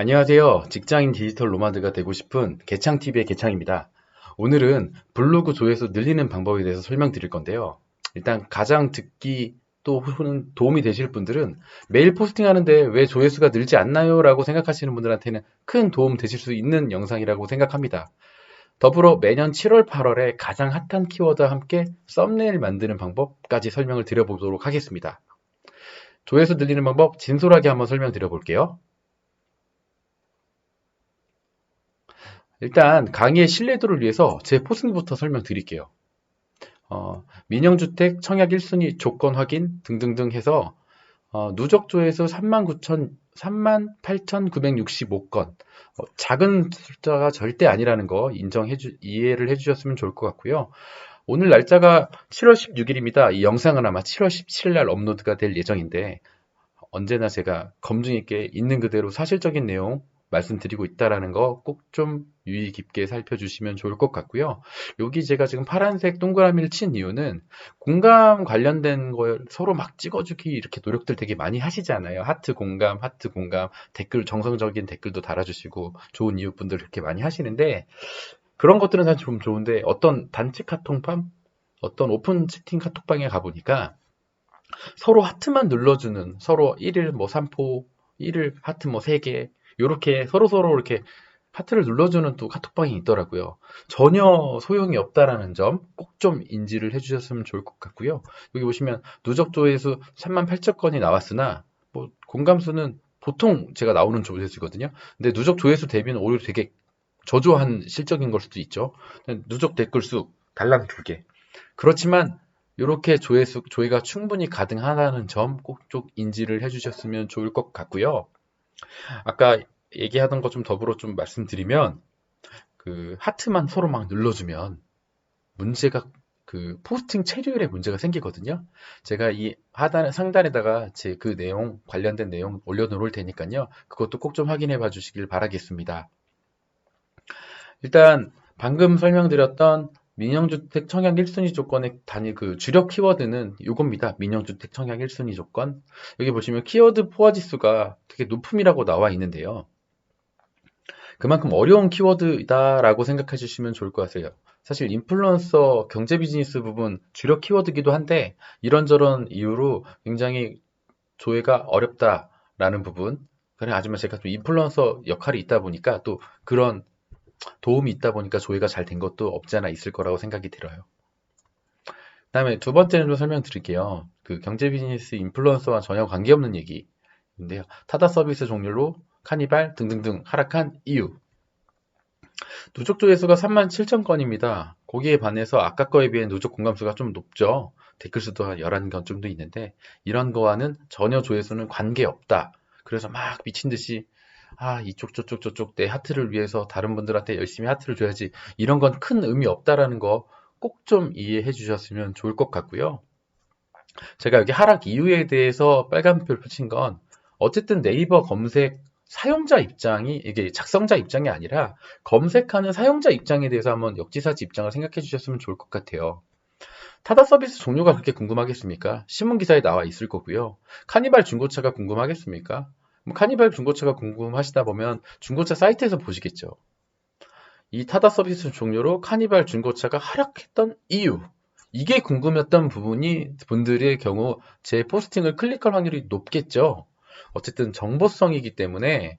안녕하세요. 직장인 디지털 노마드가 되고 싶은 개창TV의 개창입니다. 오늘은 블로그 조회수 늘리는 방법에 대해서 설명드릴 건데요. 일단 가장 듣기 또 혹은 도움이 되실 분들은 매일 포스팅하는데 왜 조회수가 늘지 않나요? 라고 생각하시는 분들한테는 큰 도움 되실 수 있는 영상이라고 생각합니다. 더불어 매년 7월, 8월에 가장 핫한 키워드와 함께 썸네일 만드는 방법까지 설명을 드려보도록 하겠습니다. 조회수 늘리는 방법 진솔하게 한번 설명드려 볼게요. 일단 강의의 신뢰도를 위해서 제 포스팅부터 설명드릴게요. 어, 민영주택 청약 1순위 조건 확인 등등등 해서 어, 누적 조회수 39,000, 38,965건 어, 작은 숫자가 절대 아니라는 거 인정해 주, 이해를 해 주셨으면 좋을 것 같고요. 오늘 날짜가 7월 16일입니다. 이 영상은 아마 7월 17일 날 업로드가 될 예정인데 언제나 제가 검증 있게 있는 그대로 사실적인 내용 말씀드리고 있다라는 거 꼭 좀 유의 깊게 살펴주시면 좋을 것 같고요. 여기 제가 지금 파란색 동그라미를 친 이유는 공감 관련된 걸 서로 막 찍어주기 이렇게 노력들 되게 많이 하시잖아요. 하트 공감, 하트 공감, 댓글 정성적인 댓글도 달아주시고 좋은 이웃분들 이렇게 많이 하시는데 그런 것들은 사실 좀 좋은데 어떤 단체 카톡방, 어떤 오픈 채팅 카톡방에 가보니까 서로 하트만 눌러주는 서로 1일 뭐 3포, 1일 하트 뭐 3개 이렇게 서로서로 이렇게 하트를 눌러주는 또 카톡방이 있더라고요. 전혀 소용이 없다라는 점 꼭 좀 인지를 해주셨으면 좋을 것 같고요. 여기 보시면 누적 조회수 3만 8천 건이 나왔으나 뭐 공감수는 보통 제가 나오는 조회수거든요. 근데 누적 조회수 대비는 오히려 되게 저조한 실적인 걸 수도 있죠. 누적 댓글 수 달랑 두 개. 그렇지만 이렇게 조회수 조회가 충분히 가능하다는 점 꼭 좀 인지를 해주셨으면 좋을 것 같고요. 아까 얘기하던 것 좀 더불어 좀 말씀드리면 그 하트만 서로 막 눌러주면 문제가 그 포스팅 체류율에 문제가 생기거든요. 제가 이 하단 상단에다가 제 그 내용 관련된 내용 올려놓을 테니까요. 그것도 꼭 좀 확인해 봐 주시길 바라겠습니다. 일단 방금 설명드렸던 민영주택 청약 1순위 조건의 단위 그 주력 키워드는 이겁니다. 민영주택 청약 1순위 조건. 여기 보시면 키워드 포화 지수가 되게 높음이라고 나와 있는데요. 그만큼 어려운 키워드이다라고 생각해 주시면 좋을 것 같아요. 사실 인플루언서 경제 비즈니스 부분 주력 키워드기도 한데 이런저런 이유로 굉장히 조회가 어렵다라는 부분. 그래 하지만 제가 좀 인플루언서 역할이 있다 보니까 또 그런 도움이 있다 보니까 조회가 잘 된 것도 없지 않아 있을 거라고 생각이 들어요. 그 다음에 두 번째는 좀 설명드릴게요. 그 경제 비즈니스 인플루언서와 전혀 관계없는 얘기인데요. 타다 서비스 종류로 카니발 등등등 하락한 이유. 누적 조회수가 3만 7천 건입니다. 거기에 반해서 아까 거에 비해 누적 공감수가 좀 높죠. 댓글 수도 한 11건 정도 있는데 이런 거와는 전혀 조회수는 관계없다. 그래서 막 미친 듯이 아, 이쪽, 저쪽, 저쪽, 내 하트를 위해서 다른 분들한테 열심히 하트를 줘야지. 이런 건 큰 의미 없다라는 거 꼭 좀 이해해 주셨으면 좋을 것 같고요. 제가 여기 하락 이유에 대해서 빨간별 붙인 건 어쨌든 네이버 검색 사용자 입장이 이게 작성자 입장이 아니라 검색하는 사용자 입장에 대해서 한번 역지사지 입장을 생각해 주셨으면 좋을 것 같아요. 타다 서비스 종류가 그렇게 궁금하겠습니까? 신문 기사에 나와 있을 거고요. 카니발 중고차가 궁금하겠습니까? 뭐 카니발 중고차가 궁금하시다 보면 중고차 사이트에서 보시겠죠. 이 타다 서비스 종료로 카니발 중고차가 하락했던 이유. 이게 궁금했던 부분이 분들의 경우 제 포스팅을 클릭할 확률이 높겠죠. 어쨌든 정보성이기 때문에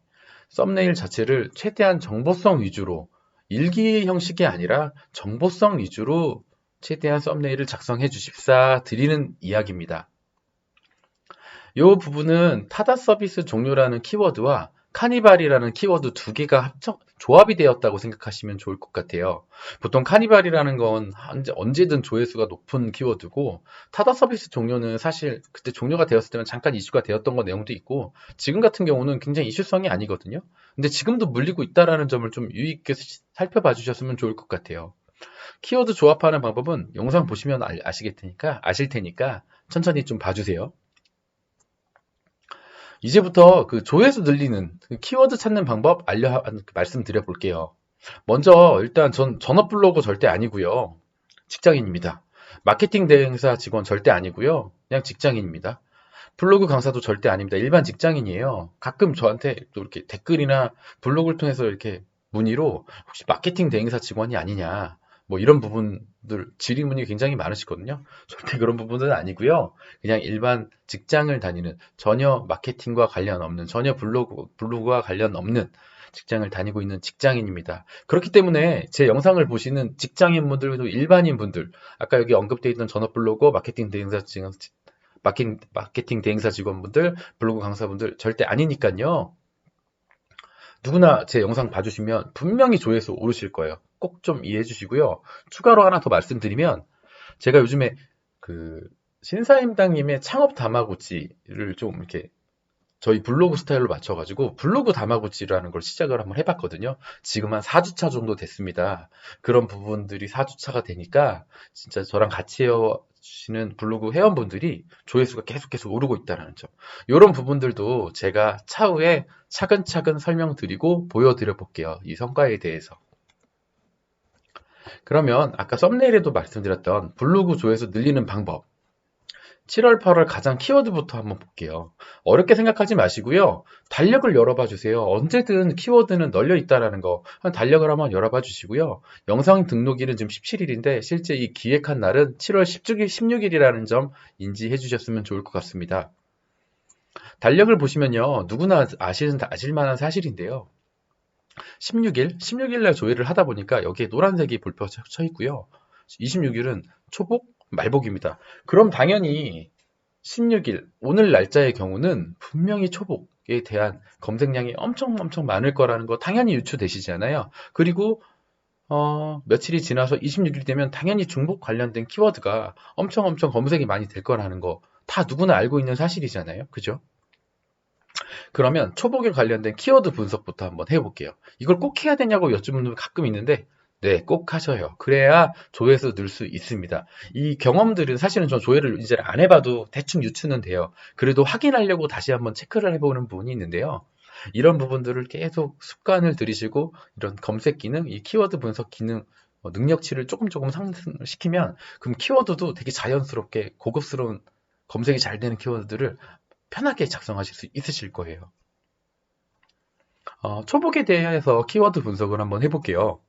썸네일 자체를 최대한 정보성 위주로 일기 형식이 아니라 정보성 위주로 최대한 썸네일을 작성해 주십사 드리는 이야기입니다. 이 부분은 타다 서비스 종류라는 키워드와 카니발이라는 키워드 두 개가 합쳐 조합이 되었다고 생각하시면 좋을 것 같아요. 보통 카니발이라는 건 언제든 조회수가 높은 키워드고 타다 서비스 종류는 사실 그때 종료가 되었을 때는 잠깐 이슈가 되었던 거 내용도 있고 지금 같은 경우는 굉장히 이슈성이 아니거든요. 근데 지금도 물리고 있다라는 점을 좀 유의 있게 살펴봐 주셨으면 좋을 것 같아요. 키워드 조합하는 방법은 영상 보시면 아시겠 테니까 아실 테니까 천천히 좀 봐주세요. 이제부터 그 조회수 늘리는 그 키워드 찾는 방법 알려 말씀드려 볼게요. 먼저 일단 전 전업 블로거 절대 아니고요. 직장인입니다. 마케팅 대행사 직원 절대 아니고요. 그냥 직장인입니다. 블로그 강사도 절대 아닙니다. 일반 직장인이에요. 가끔 저한테 또 이렇게 댓글이나 블로그를 통해서 이렇게 문의로 혹시 마케팅 대행사 직원이 아니냐. 뭐 이런 부분들 질의문이 굉장히 많으시거든요. 절대 그런 부분은 아니고요. 그냥 일반 직장을 다니는 전혀 마케팅과 관련 없는 전혀 블로그 블로그와 관련 없는 직장을 다니고 있는 직장인입니다. 그렇기 때문에 제 영상을 보시는 직장인분들도 일반인 분들 아까 여기 언급되어 있던 전업 블로그 마케팅 대행사 직원 마케팅, 마케팅 대행사 직원분들 블로그 강사분들 절대 아니니까요. 누구나 제 영상 봐주시면 분명히 조회수 오르실 거예요. 꼭 좀 이해해 주시고요. 추가로 하나 더 말씀드리면 제가 요즘에 그 신사임당님의 창업 다마고치를 좀 이렇게 저희 블로그 스타일로 맞춰가지고 블로그 다마고치라는 걸 시작을 한번 해봤거든요. 지금 한 4주차 정도 됐습니다. 그런 부분들이 4주차가 되니까 진짜 저랑 같이 해주시는 블로그 회원분들이 조회수가 계속 계속 오르고 있다는 점. 이런 부분들도 제가 차후에 차근차근 설명드리고 보여드려 볼게요. 이 성과에 대해서. 그러면 아까 썸네일에도 말씀드렸던 블로그 조회수 늘리는 방법 7월, 8월 가장 키워드부터 한번 볼게요. 어렵게 생각하지 마시고요. 달력을 열어봐 주세요. 언제든 키워드는 널려 있다라는 거. 달력을 한번 열어봐 주시고요. 영상 등록일은 지금 17일인데 실제 이 기획한 날은 7월 16일, 16일이라는 점 인지해 주셨으면 좋을 것 같습니다. 달력을 보시면요. 누구나 아시는, 아실 만한 사실인데요. 16일, 16일 날 조회를 하다 보니까 여기에 노란색이 불표 쳐 있고요. 26일은 초복, 말복입니다. 그럼 당연히 16일, 오늘 날짜의 경우는 분명히 초복에 대한 검색량이 엄청 엄청 많을 거라는 거 당연히 유추되시잖아요. 그리고 어, 며칠이 지나서 26일 되면 당연히 중복 관련된 키워드가 엄청 엄청 검색이 많이 될 거라는 거 다 누구나 알고 있는 사실이잖아요. 그죠? 그러면 초복에 관련된 키워드 분석부터 한번 해볼게요. 이걸 꼭 해야 되냐고 여쭈는 분 가끔 있는데 네, 꼭 하셔요. 그래야 조회수 늘 수 있습니다. 이 경험들은 사실은 전 조회를 이제 안 해봐도 대충 유추는 돼요. 그래도 확인하려고 다시 한번 체크를 해보는 부분이 있는데요. 이런 부분들을 계속 습관을 들이시고 이런 검색 기능, 이 키워드 분석 기능, 뭐 능력치를 조금 조금 상승시키면 그럼 키워드도 되게 자연스럽게 고급스러운 검색이 잘 되는 키워드들을 편하게 작성하실 수 있으실 거예요. 어, 초복에 대해서 키워드 분석을 한번 해볼게요.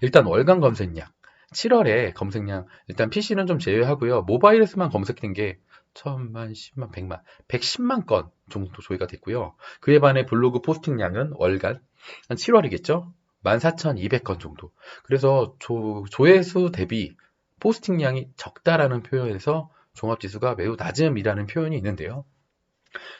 일단 월간 검색량. 7월에 검색량, 일단 PC는 좀 제외하고요. 모바일에서만 검색된 게 천만, 10만, 100만, 110만 건 정도 조회가 됐고요. 그에 반해 블로그 포스팅량은 월간 한 7월이겠죠? 14,200건 정도. 그래서 조, 조회수 대비 포스팅량이 적다라는 표현에서 종합지수가 매우 낮음이라는 표현이 있는데요.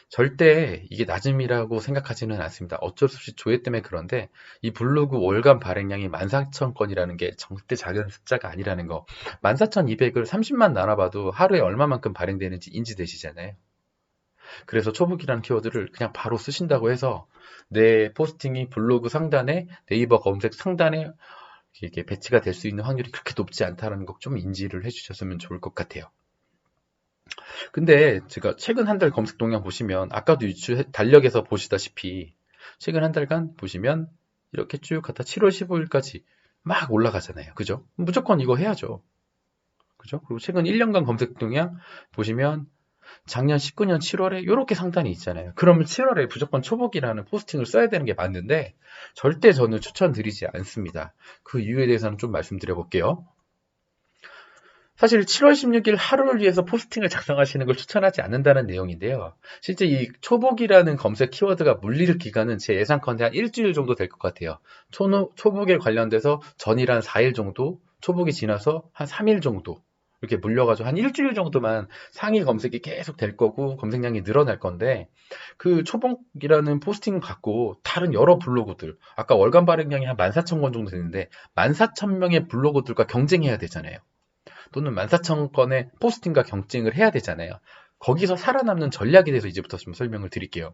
절대 이게 낮음이라고 생각하지는 않습니다. 어쩔 수 없이 조회 때문에 그런데 이 블로그 월간 발행량이 14,000건이라는 게 절대 작은 숫자가 아니라는 거. 14,200을 30만 나눠봐도 하루에 얼마만큼 발행되는지 인지되시잖아요. 그래서 초복이라는 키워드를 그냥 바로 쓰신다고 해서 내 포스팅이 블로그 상단에 네이버 검색 상단에 이게 배치가 될 수 있는 확률이 그렇게 높지 않다는 것 좀 인지를 해주셨으면 좋을 것 같아요. 근데 제가 최근 한 달 검색 동향 보시면 아까도 유추 달력에서 보시다시피 최근 한 달간 보시면 이렇게 쭉 갔다 7월 15일까지 막 올라가잖아요. 그죠? 무조건 이거 해야죠. 그죠? 그리고 최근 1년간 검색 동향 보시면 작년 19년 7월에 이렇게 상단이 있잖아요. 그러면 7월에 무조건 초복이라는 포스팅을 써야 되는 게 맞는데 절대 저는 추천드리지 않습니다. 그 이유에 대해서는 좀 말씀드려 볼게요. 사실 7월 16일 하루를 위해서 포스팅을 작성하시는 걸 추천하지 않는다는 내용인데요. 실제 이 초복이라는 검색 키워드가 물릴 기간은 제 예상컨대 한 일주일 정도 될 것 같아요. 초, 초복에 관련돼서 전일 한 4일 정도, 초복이 지나서 한 3일 정도 이렇게 물려가지고 한 일주일 정도만 상위 검색이 계속 될 거고 검색량이 늘어날 건데 그 초복이라는 포스팅 갖고 다른 여러 블로그들 아까 월간 발행량이 한 14,000건 정도 되는데 14,000명의 블로그들과 경쟁해야 되잖아요. 또는 14,000건의 포스팅과 경쟁을 해야 되잖아요. 거기서 살아남는 전략에 대해서 이제부터 좀 설명을 드릴게요.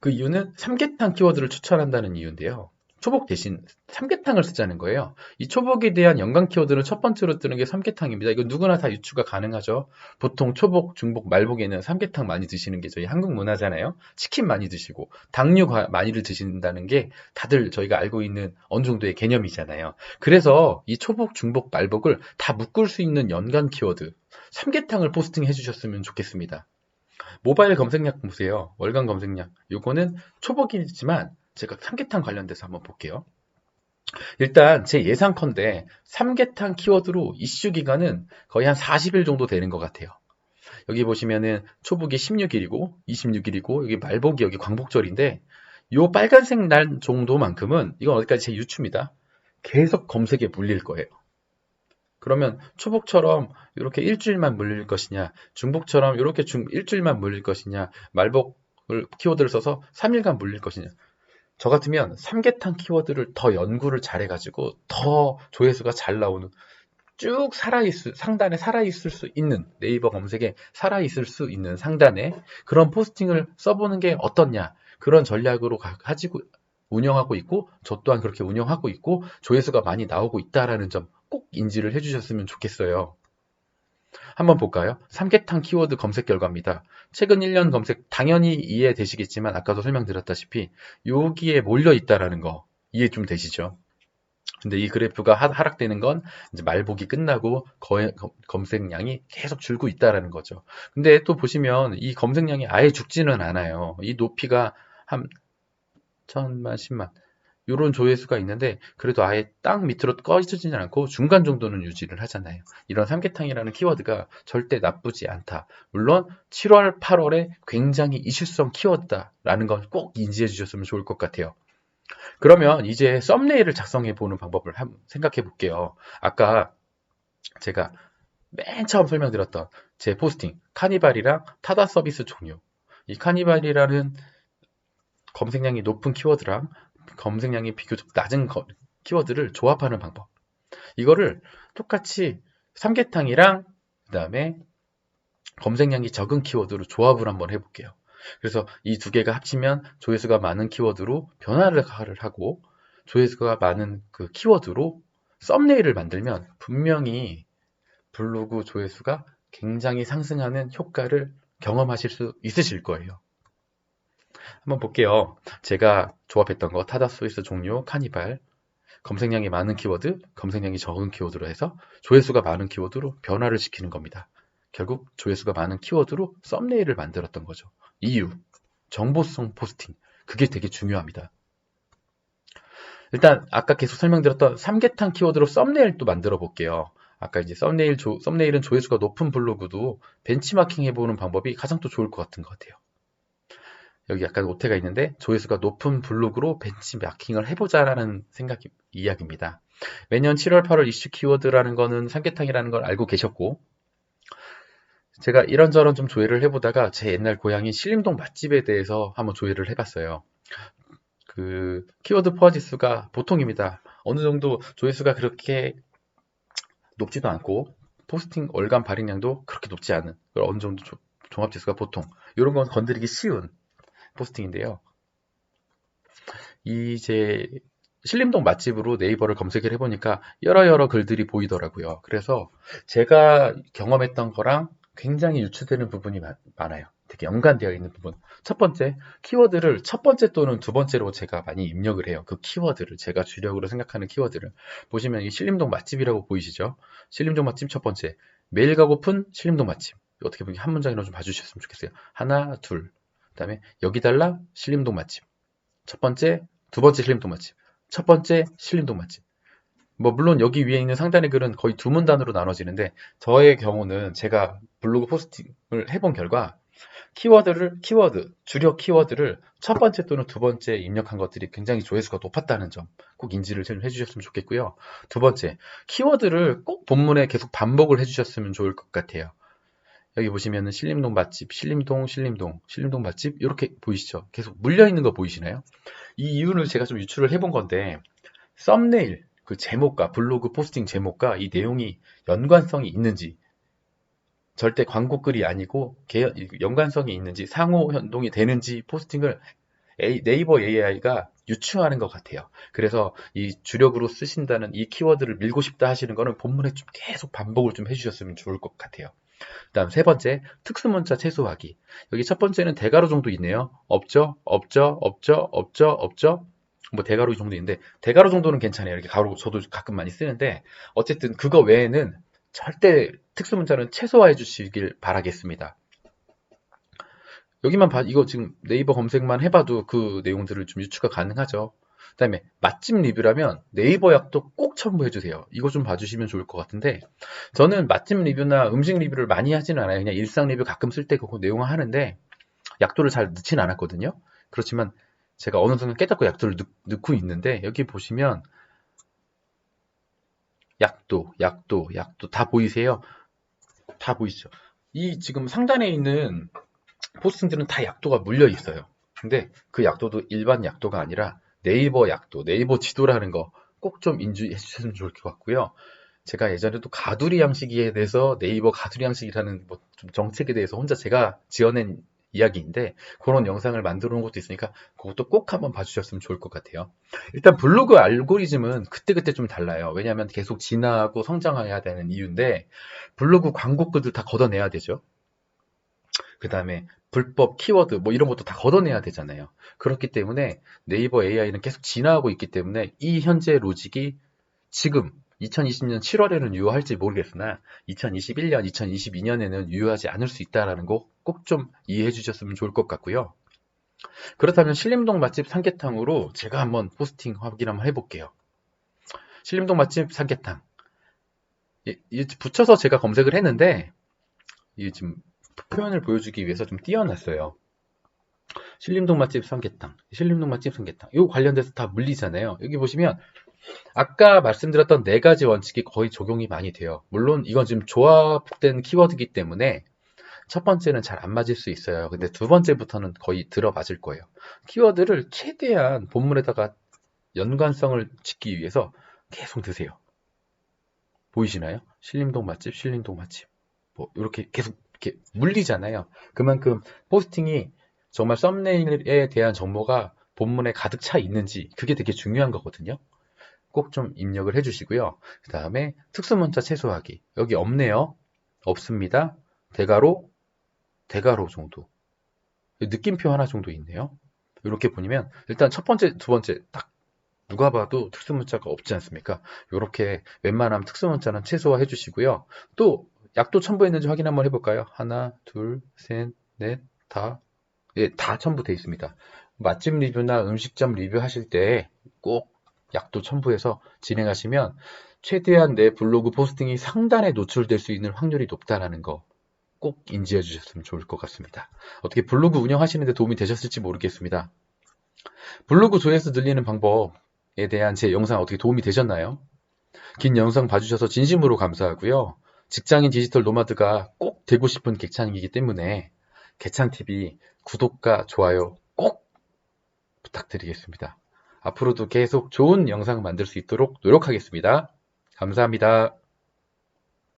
그 이유는 삼계탕 키워드를 추천한다는 이유인데요. 초복 대신 삼계탕을 쓰자는 거예요. 이 초복에 대한 연관 키워드는 첫 번째로 뜨는 게 삼계탕입니다. 이거 누구나 다 유추가 가능하죠. 보통 초복, 중복, 말복에는 삼계탕 많이 드시는 게 저희 한국 문화잖아요. 치킨 많이 드시고 당류 과- 많이를 드신다는 게 다들 저희가 알고 있는 어느 정도의 개념이잖아요. 그래서 이 초복, 중복, 말복을 다 묶을 수 있는 연관 키워드 삼계탕을 포스팅 해 주셨으면 좋겠습니다. 모바일 검색량 보세요. 월간 검색량. 요거는 초복이지만 제가 삼계탕 관련돼서 한번 볼게요. 일단 제 예상컨대 삼계탕 키워드로 이슈 기간은 거의 한 40일 정도 되는 것 같아요. 여기 보시면은 초복이 16일이고 26일이고 여기 말복이 여기 광복절인데 요 빨간색 날 정도만큼은 이건 어디까지 제 유추입니다. 계속 검색에 물릴 거예요. 그러면 초복처럼 이렇게 일주일만 물릴 것이냐, 중복처럼 이렇게 중 일주일만 물릴 것이냐, 말복을 키워드를 써서 3일간 물릴 것이냐. 저 같으면 삼계탕 키워드를 더 연구를 잘해가지고 더 조회수가 잘 나오는 쭉 살아있을 상단에 살아있을 수 있는 네이버 검색에 살아있을 수 있는 상단에 그런 포스팅을 써보는 게 어떻냐 그런 전략으로 가, 가지고 운영하고 있고 저 또한 그렇게 운영하고 있고 조회수가 많이 나오고 있다라는 점 꼭 인지를 해주셨으면 좋겠어요. 한번 볼까요? 삼계탕 키워드 검색 결과입니다. 최근 1년 검색 당연히 이해되시겠지만 아까도 설명드렸다시피 여기에 몰려 있다라는 거 이해 좀 되시죠? 근데 이 그래프가 하- 하락되는 건 이제 말복이 끝나고 거- 검- 검색량이 계속 줄고 있다라는 거죠. 근데 또 보시면 이 검색량이 아예 죽지는 않아요. 이 높이가 한 천만, 십만 이런 조회수가 있는데 그래도 아예 땅 밑으로 꺼지지는 않고 중간 정도는 유지를 하잖아요. 이런 삼계탕이라는 키워드가 절대 나쁘지 않다. 물론 7월, 8월에 굉장히 이슈성 키워드다라는 걸꼭 인지해 주셨으면 좋을 것 같아요. 그러면 이제 썸네일을 작성해 보는 방법을 한번 생각해 볼게요. 아까 제가 맨 처음 설명드렸던 제 포스팅 카니발이랑 타다 서비스 종류 이 카니발이라는 검색량이 높은 키워드랑 검색량이 비교적 낮은 거- 키워드를 조합하는 방법 이거를 똑같이 삼계탕이랑 그 다음에 검색량이 적은 키워드로 조합을 한번 해볼게요. 그래서 이 두 개가 합치면 조회수가 많은 키워드로 변화를 하고 조회수가 많은 그 키워드로 썸네일을 만들면 분명히 블로그 조회수가 굉장히 상승하는 효과를 경험하실 수 있으실 거예요. 한번 볼게요. 제가 조합했던 거 타다 스위스 종류 카니발 검색량이 많은 키워드, 검색량이 적은 키워드로 해서 조회수가 많은 키워드로 변화를 시키는 겁니다. 결국 조회수가 많은 키워드로 썸네일을 만들었던 거죠. 이유, 정보성 포스팅. 그게 되게 중요합니다. 일단 아까 계속 설명드렸던 삼계탕 키워드로 썸네일도 만들어 볼게요. 아까 이제 썸네일 조, 썸네일은 조회수가 높은 블로그도 벤치마킹 해보는 방법이 가장 또 좋을 것 같은 것 같아요. 여기 약간 오태가 있는데 조회수가 높은 블로그로 벤치마킹을 해보자라는 생각 이야기입니다. 매년 7월, 8월 이슈 키워드라는 거는 삼계탕이라는 걸 알고 계셨고 제가 이런저런 좀 조회를 해보다가 제 옛날 고향인 신림동 맛집에 대해서 한번 조회를 해봤어요. 그 키워드 포화 지수가 보통입니다. 어느 정도 조회수가 그렇게 높지도 않고 포스팅 월간 발행량도 그렇게 높지 않은 어느 정도 조- 종합 지수가 보통 이런 건 건드리기 쉬운 포스팅인데요. 이제 신림동 맛집으로 네이버를 검색을 해보니까 여러 여러 글들이 보이더라고요. 그래서 제가 경험했던 거랑 굉장히 유추되는 부분이 많- 많아요. 되게 연관되어 있는 부분. 첫 번째, 키워드를 첫 번째 또는 두 번째로 제가 많이 입력을 해요. 그 키워드를, 제가 주력으로 생각하는 키워드를. 보시면 이 신림동 맛집이라고 보이시죠? 신림동 맛집 첫 번째. 매일 가고픈 신림동 맛집. 어떻게 보면 한 문장이라도 좀 봐주셨으면 좋겠어요. 하나, 둘. 그 다음에 여기 달라 신림동 맛집. 첫 번째, 두 번째 신림동 맛집. 첫 번째 신림동 맛집. 뭐 물론 여기 위에 있는 상단의 글은 거의 두 문단으로 나눠지는데 저의 경우는 제가 블로그 포스팅을 해본 결과 키워드를 키워드 주력 키워드를 첫 번째 또는 두 번째 입력한 것들이 굉장히 조회수가 높았다는 점 꼭 인지를 좀 해주셨으면 좋겠고요. 두 번째 키워드를 꼭 본문에 계속 반복을 해주셨으면 좋을 것 같아요. 여기 보시면은 신림동 맛집, 신림동, 신림동, 신림동 맛집 이렇게 보이시죠? 계속 물려 있는 거 보이시나요? 이 이유를 제가 좀 유출을 해본 건데 썸네일 그 제목과 블로그 포스팅 제목과 이 내용이 연관성이 있는지 절대 광고 글이 아니고 개- 연관성이 있는지 상호 연동이 되는지 포스팅을 A- 네이버 AI가 유추하는 것 같아요. 그래서 이 주력으로 쓰신다는 이 키워드를 밀고 싶다 하시는 거는 본문에 좀 계속 반복을 좀 해주셨으면 좋을 것 같아요. 다음 세 번째, 특수문자 최소화기. 여기 첫 번째는 대가로 정도 있네요. 없죠? 없죠? 없죠? 없죠? 없죠? 뭐 대가로 정도 있는데 대가로 정도는 괜찮아요. 이렇게 가로 저도 가끔 많이 쓰는데 어쨌든 그거 외에는 절대 특수문자는 최소화해 주시길 바라겠습니다. 여기만 봐, 이거 지금 네이버 검색만 해봐도 그 내용들을 좀 유추가 가능하죠. 그 다음에 맛집 리뷰라면 네이버 약도 꼭 첨부해주세요. 이거 좀 봐주시면 좋을 것 같은데 저는 맛집 리뷰나 음식 리뷰를 많이 하지는 않아요. 그냥 일상 리뷰 가끔 쓸 때 그거 내용을 하는데 약도를 잘 넣지는 않았거든요. 그렇지만 제가 어느 순간 깨닫고 약도를 넣, 고 있는데 여기 보시면 약도, 약도, 약도 다 보이세요? 다 보이죠? 이 지금 상단에 있는 포스팅들은 다 약도가 물려 있어요. 근데 그 약도도 일반 약도가 아니라 네이버 약도, 네이버 지도라는 거 꼭 좀 인지해 주셨으면 좋을 것 같고요. 제가 예전에도 가두리 양식에 대해서 네이버 가두리 양식이라는 뭐 좀 정책에 대해서 혼자 제가 지어낸 이야기인데 그런 영상을 만들어 놓은 것도 있으니까 그것도 꼭 한번 봐주셨으면 좋을 것 같아요. 일단 블로그 알고리즘은 그때그때 좀 달라요. 왜냐하면 계속 진화하고 성장해야 되는 이유인데 블로그 광고글들 다 걷어내야 되죠. 그 다음에 불법 키워드 뭐 이런 것도 다 걷어내야 되잖아요. 그렇기 때문에 네이버 AI는 계속 진화하고 있기 때문에 이 현재 로직이 지금 2020년 7월에는 유효할지 모르겠으나 2021년, 2022년에는 유효하지 않을 수 있다는 거 꼭 좀 이해해 주셨으면 좋을 것 같고요. 그렇다면 신림동 맛집 삼계탕으로 제가 한번 포스팅 확인 한번 해볼게요. 신림동 맛집 삼계탕. 붙여서 제가 검색을 했는데 이게 지금 표현을 보여주기 위해서 좀 띄워놨어요. 신림동 맛집 삼계탕, 신림동 맛집 삼계탕. 이 관련돼서 다 물리잖아요. 여기 보시면 아까 말씀드렸던 네 가지 원칙이 거의 적용이 많이 돼요. 물론 이건 지금 조합된 키워드이기 때문에 첫 번째는 잘 안 맞을 수 있어요. 근데 두 번째부터는 거의 들어맞을 거예요. 키워드를 최대한 본문에다가 연관성을 짓기 위해서 계속 드세요. 보이시나요? 신림동 맛집, 신림동 맛집. 뭐 이렇게 계속 이렇게 물리잖아요. 그만큼 포스팅이 정말 썸네일에 대한 정보가 본문에 가득 차 있는지 그게 되게 중요한 거거든요. 꼭 좀 입력을 해주시고요. 그 다음에 특수문자 최소화기 여기 없네요. 없습니다. 대가로 대가로 정도 느낌표 하나 정도 있네요. 이렇게 보면 일단 첫 번째, 두 번째 딱 누가 봐도 특수문자가 없지 않습니까? 이렇게 웬만하면 특수문자는 최소화해 주시고요. 또 약도 첨부했는지 확인 한번 해볼까요? 하나, 둘, 셋, 넷, 다. 예, 다 첨부되어 있습니다. 맛집 리뷰나 음식점 리뷰 하실 때 꼭 약도 첨부해서 진행하시면 최대한 내 블로그 포스팅이 상단에 노출될 수 있는 확률이 높다라는 거 꼭 인지해 주셨으면 좋을 것 같습니다. 어떻게 블로그 운영하시는데 도움이 되셨을지 모르겠습니다. 블로그 조회수 늘리는 방법에 대한 제 영상 어떻게 도움이 되셨나요? 긴 영상 봐주셔서 진심으로 감사하고요. 직장인 디지털 노마드가 꼭 되고 싶은 객찬이기 때문에 개찬TV 구독과 좋아요 꼭 부탁드리겠습니다. 앞으로도 계속 좋은 영상 만들 수 있도록 노력하겠습니다. 감사합니다.